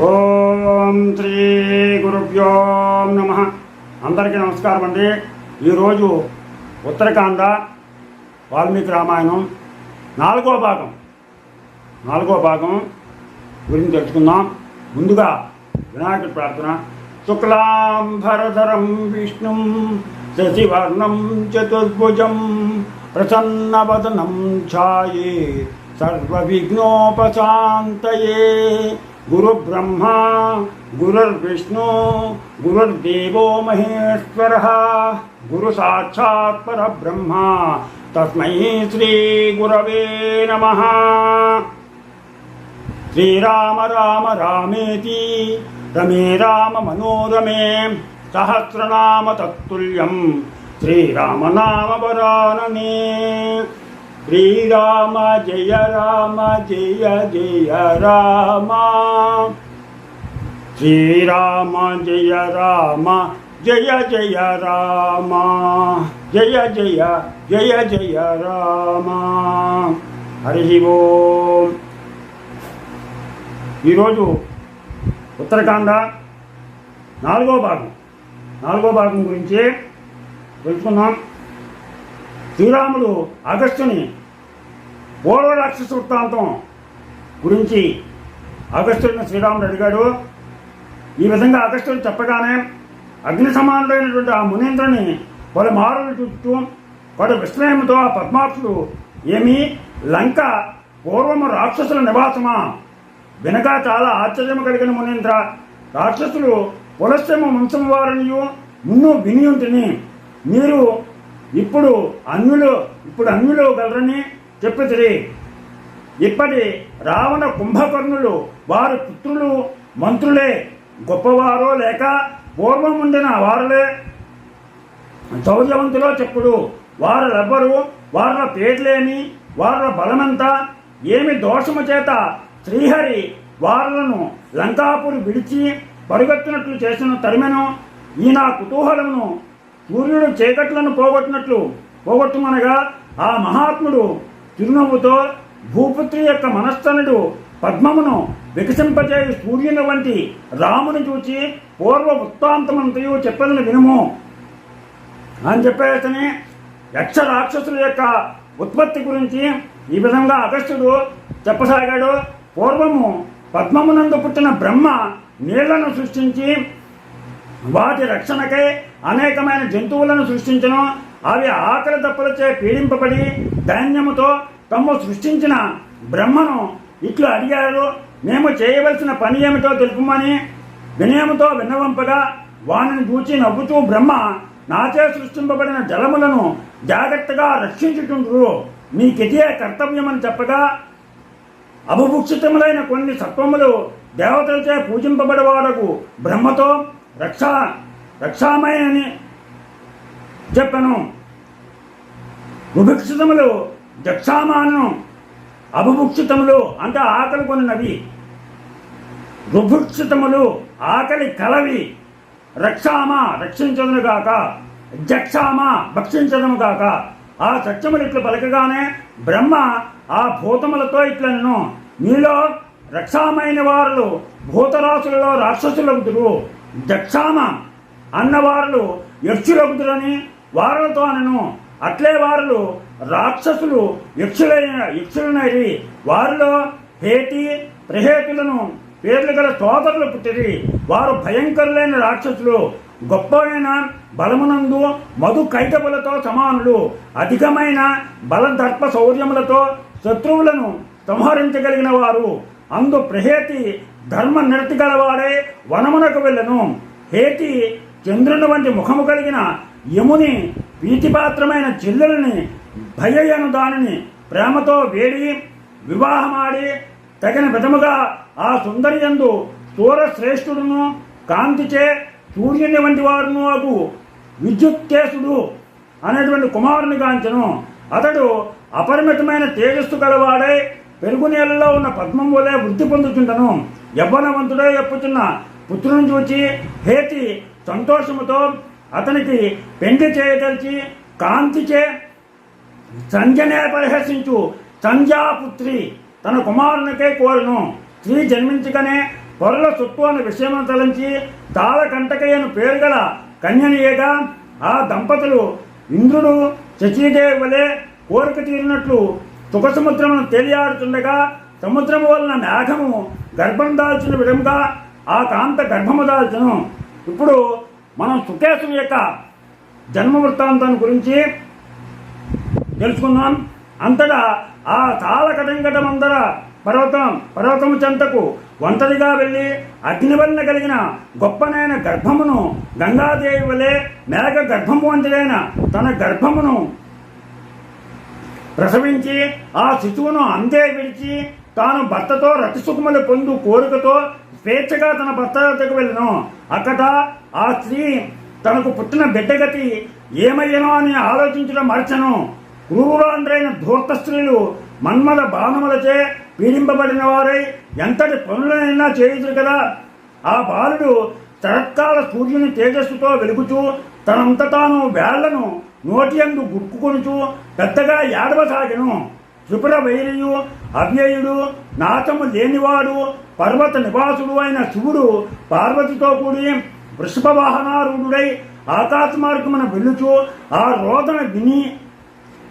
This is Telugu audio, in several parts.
ఓం శ్రీ గురుభ్యో నమ. అందరికీ నమస్కారం అండి. ఈరోజు ఉత్తరకాండ వాల్మీకి రామాయణం నాలుగో భాగం. నాలుగో భాగం గురించి తెలుసుకుందాం. ముందుగా వినాయకుడి ప్రార్థన. శుక్లాం భరధరం విష్ణుం శశివర్ణం చతుర్భుజం ప్రసన్నవదనం ఛాయే. సర్వవిఘ్నోపశాంతయే. గురు బ్రహ్మ గురుర్విష్ణు గురుర్దేవో మహేశ్వర గురు సాక్షాత్ పరబ్రహ్మ తస్మై శ్రీ గురవే నమ శ్రీరామ రామ రామేతి రమే రామ మనోరమే సహస్రనామ తత్తుల్యం శ్రీరామ నామ శ్రీరామ జయ రామ జయ జయ రామ. శ్రీరామ జయ రామ జయ జయ రామ. జయ జయ జయ జయ రామ. హరి ఓం. ఈరోజు ఉత్తరాఖండ నాలుగో భాగం. నాలుగో భాగం గురించి తెలుసుకుందాం. శ్రీరాముడు ఆగస్టుని పూర్వ రాక్షస వృత్తాంతం గురించి అగస్త్యుడిని శ్రీరాముడు అడిగాడు. ఈ విధంగా అగస్త్యుడు చెప్పగానే అగ్ని సమానుడైనటువంటి ఆ మునీంద్రుని పలు మారులు చుట్టూ పలు విస్మయంతో ఆ పద్మాక్షుడు ఏమి లంక పూర్వము రాక్షసుల నివాసమా? వెనక చాలా ఆశ్చర్యం కలిగిన మునీంద్ర రాక్షసులు పులస్యమ వంశం వారినియు మున్ను వినియుంటిని. మీరు ఇప్పుడు అన్యులు ఇప్పుడు అన్యులు గలరని చెప్పితిరి ఇప్పటి రావణ కుంభకర్ణులు వారి పుత్రులు మంత్రులే. గొప్పవారో లేక పూర్వం ఉండిన వారులే. శౌర్యవంతులో చెప్పుడు. వారెవ్వరు వారిల పేర్లేమి వారిల బలమంతా ఏమి దోషము చేత శ్రీహరి వారులను లంకాపురి విడిచి పరుగెత్తినట్లు చేసిన తరిమెను. ఈ నా కుతూహలమును సూర్యుడు చీకట్లను పోగొట్టినట్లు పోగొట్టుమనగా ఆ మహాత్ముడు చిరునవ్వుతో భూపుత్రి యొక్క మనస్తనుడు పద్మమును వికసింపజే సూర్యుని వంటి రాముని చూచి పూర్వ వృత్తాంతమంతయు చెప్పదని వినుము. అని చెప్పేసని యక్ష రాక్షసుల యొక్క ఉత్పత్తి గురించి ఈ విధంగా అగస్త్యుడు చెప్పసాగాడు. పూర్వము పద్మమునందు పుట్టిన బ్రహ్మ నీళ్ళను సృష్టించి వాటి రక్షణకై అనేకమైన జంతువులను సృష్టించను. అవి ఆకలి దప్పలచే పీడింపబడి ధాన్యముతో తమ్ము సృష్టించిన బ్రహ్మను ఇట్లు అడిగారు మేము చేయవలసిన పని ఏమిటో తెలుపమని వినయముతో విన్నవంపగా వానిని చూచి నవ్వుతూ బ్రహ్మ నాచే సృష్టింపబడిన జలములను జాగ్రత్తగా రక్షించుకుంటారు మీకిదే కర్తవ్యమని చెప్పగా అభుభుక్షితములైన కొన్ని సత్వములు దేవతలచే పూజింపబడేవాడకు బ్రహ్మతో రక్ష రక్షామయని చెప్పను. ఉభిక్షితములు జక్షామాను అభుభుక్షితములు అంటే ఆకలి కొన్నవి. రుభుక్షితములు ఆకలి కలవి. రక్షామ రక్షించదును గాక. జక్షామ భక్షించదము గాక. ఆ సత్యములు ఇట్లు పలకగానే బ్రహ్మ ఆ భూతములతో ఇట్లను మీలో రక్షామైన వారు భూతరాశులలో రాక్షసులగుదురు. జక్షామ అన్నవారులు యక్షులగుదురని వారులతో అనను. అట్లే వారులు రాక్షసులు యక్షులైన యక్షులనైరి. వారిలో హేతి ప్రహేతులను పేర్లు గల సోదరులు పుట్టిరి. వారు భయంకరులైన రాక్షసులు. గొప్పమైన బలమునందు మధు కైటబులతో సమానులు. అధికమైన బలదర్ప శౌర్యములతో శత్రువులను సంహరించగలిగిన వారు. అందు ప్రహేతి ధర్మ నిరతి గలవాడే వనమునకు వెళ్ళను. హేతి చంద్రుని వంటి ముఖము కలిగిన యముని ప్రీతిపాత్రమైన చెల్లెలని భయయను దానిని ప్రేమతో వేడి వివాహమాడి తగిన విధముగా ఆ సుందరియందు స్థూర శ్రేష్ఠుడును కాంతిచే సూర్యుని వంటి వారును అగు విద్యుత్తేసుడు అనేటువంటి కుమారుని గాంచెను. అతడు అపరిమితమైన తేజస్సు గలవాడై పెరుగు నీళ్ళలో ఉన్న పద్మం వలె వృద్ధి పొందుతుండను యవ్వనవంతుడై ఎప్పుచున్న పుత్రుని చూచి హేతి సంతోషముతో అతనికి పెండి చేయదలిచి కాంతిచే సంజనే పరిహసించు సంజాపుత్రి తన కుమారునికే కోరును. స్త్రీ జన్మించగానే పొరల చుట్టూ అనే విషయమును తలంచి తాళకంటకయ్యను పేరు గల కన్యనియగా ఆ దంపతులు ఇంద్రుడు శచీదేవి వలె కోరిక తీరినట్లు సుఖసముద్రమును తేలియాడుతుండగా సముద్రము వలన మేఘము గర్భం దాల్చిన విధంగా ఆ కాంత గర్భము దాల్చును. ఇప్పుడు మనం సుఖేశం యొక్క జన్మ వృత్తాంతం గురించి తెలుసుకుందాం. అంతటా ఆ తాళకటంకటమందర పర్వతం పర్వతము చెంతకు ఒంటరిగా వెళ్ళి అగ్నివల్ల కలిగిన గొప్పనైన గర్భమును గంగాదేవి వలె మేఘ గర్భము వంటిదైన తన గర్భమును ప్రసవించి ఆ శిశువును అందే విడిచి తాను భర్తతో రతిసుకుమలు పొందు కోరికతో స్వేచ్ఛగా తన భర్త వద్దకు వెళ్ళను అక్కడ ఆ స్త్రీ తనకు పుట్టిన బిడ్డగతి ఏమయ్యనో అని ఆలోచించడం మరచను. క్రూరాంధ్రైన ధూర్త స్త్రీలు మన్మద బాణములచే పీడింపబడిన వారై ఎంతటి పనులనైనా చేయుదురు కదా. ఆ బాలుడు శరత్కాల సూర్యుని తేజస్సుతో వెలుగుచూ తనంత తాను వేళ్ళను నోటియందు గుక్కుకొనుచు పెద్దగా ఏడవసాగను. త్రిపుర వైరియు అవ్యయుడు నాతము లేనివాడు పర్వత నివాసుడు అయిన శివుడు పార్వతితో కూడి వృషభ వాహనారూఢుడై ఆకాశ మార్గమున వెళ్ళుచు ఆ రోదన విని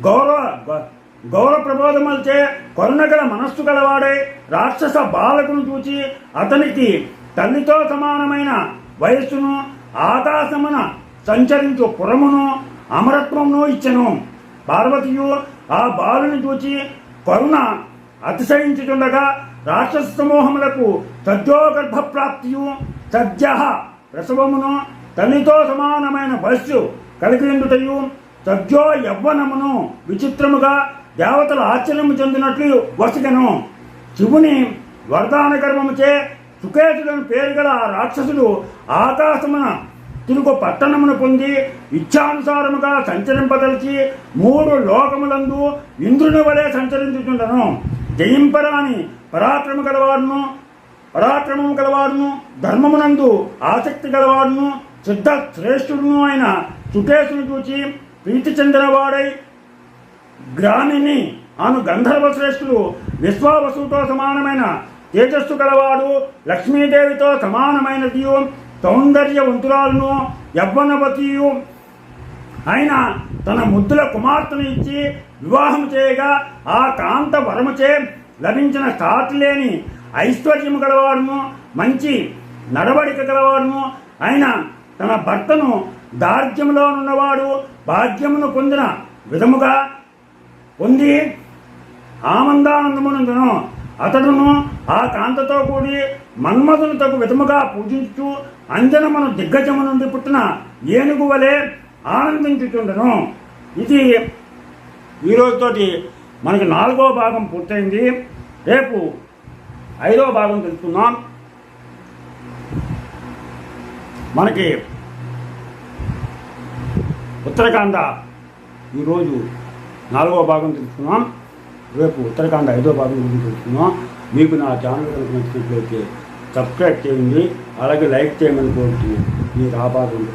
గౌరవ గౌర గౌరవ ప్రబోధములచే కరుణగల మనస్సు గలవాడై రాక్షస బాలకును చూచి అతనికి తల్లితో సమానమైన వయస్సును ఆకాశమున సంచరించు పురమును అమరత్వమును ఇచ్చెను. పార్వతియు ఆ బాలుని చూచి కరుణ అతిశయించుచుండగా రాక్షస సమూహములకు సద్యోగర్భ ప్రాప్తియు సద్య ప్రసవమును తల్లితో సమానమైన వయస్సు కలిగినటయు సద్యో యవ్వనమును విచిత్రముగా దేవతలు ఆశ్చర్యము చెందినట్లు వసిగను. శివుని వరదాన గర్భముచే సుకేతులను పేరు గల ఆ రాక్షసుడు ఆకాశమున తిరుగు పట్టణమును పొంది ఇచ్ఛానుసారముగా సంచరింపదలిచి మూడు లోకములందు ఇంద్రుని వలె సంచరించుచుండను. జయింపరాని పరాక్రమ గలవాడును పరాక్రమము గలవాడును ధర్మమునందు ఆసక్తి గలవాడును సిద్ధ శ్రేష్ఠుడును అయిన సుకేశుని చూచి ప్రీతి చెందినవాడై గ్రామిని అను గంధర్వ శ్రేష్ఠుడు విశ్వావసుతో సమానమైన తేజస్సు గలవాడు లక్ష్మీదేవితో సమానమైనదియు సౌందర్యవంతురాలను యవ్వనవతియు ఆయన తన ముద్దుల కుమార్తెను ఇచ్చి వివాహం చేయగా ఆ కాంత వరముచే లభించిన సాటి లేని ఐశ్వర్యము గలవాడును మంచి నడవడిక గలవాడును ఆయన తన భర్తను దార్ఢ్యంలో ఉన్నవాడు భాగ్యమును పొందిన విధముగా పొంది ఆనందానందమునందును. అతడును ఆ కాంతతో కూడి మన్మధును తగు విధముగా పూజించు అంజనమును దిగ్గజము నుండి పుట్టిన ఏనుగు వలె ఆనందించుచుండను. ఇది ఈ రోజుతోటి మనకి నాలుగో భాగం పూర్తయింది. రేపు ఐదో భాగం తెలుసుకుందాం. మనకి ఉత్తరాఖండ ఈరోజు నాలుగో భాగం తెలుసుకున్నాం రేపు ఉత్తరాఖండ ఐదో భాగం గురించి తెలుసుకున్నాం మీకు నా ఛానల్ కనుక నచ్చినట్లయితే సబ్స్క్రైబ్ చేయండి. అలాగే లైక్ చేయమని కోరుతున్నాను మీరు ఆ భాగం